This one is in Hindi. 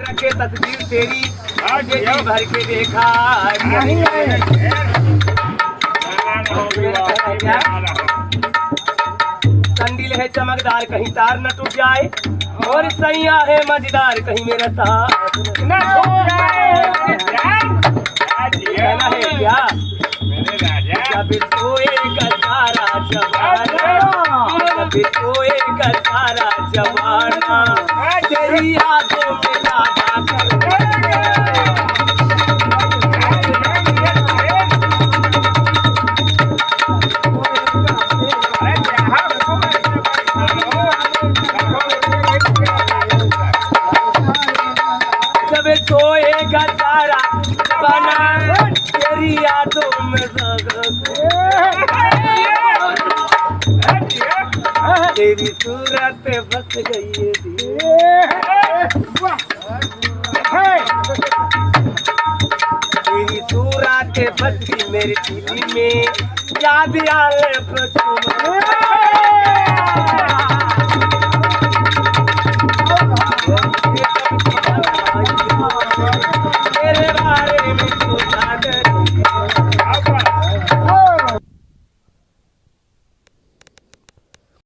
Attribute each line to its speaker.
Speaker 1: रखे तस्वीर तेरी भर के देखा संडिल है चमकदार कहीं तार न टूट जाए। और सैया है मज़ेदार कहीं मेरा साथ न- कहना है क्या? जब सोएगा सारा जमाना जब सोएगा सारा जमाना तेरी यादों में जब सोएगा सारा। बना तेरी यादों में तेरी सूरत बस गई तेरी सूरत बस गई मेरे दिल में। याद आए तेरे बारे में सोचा कर।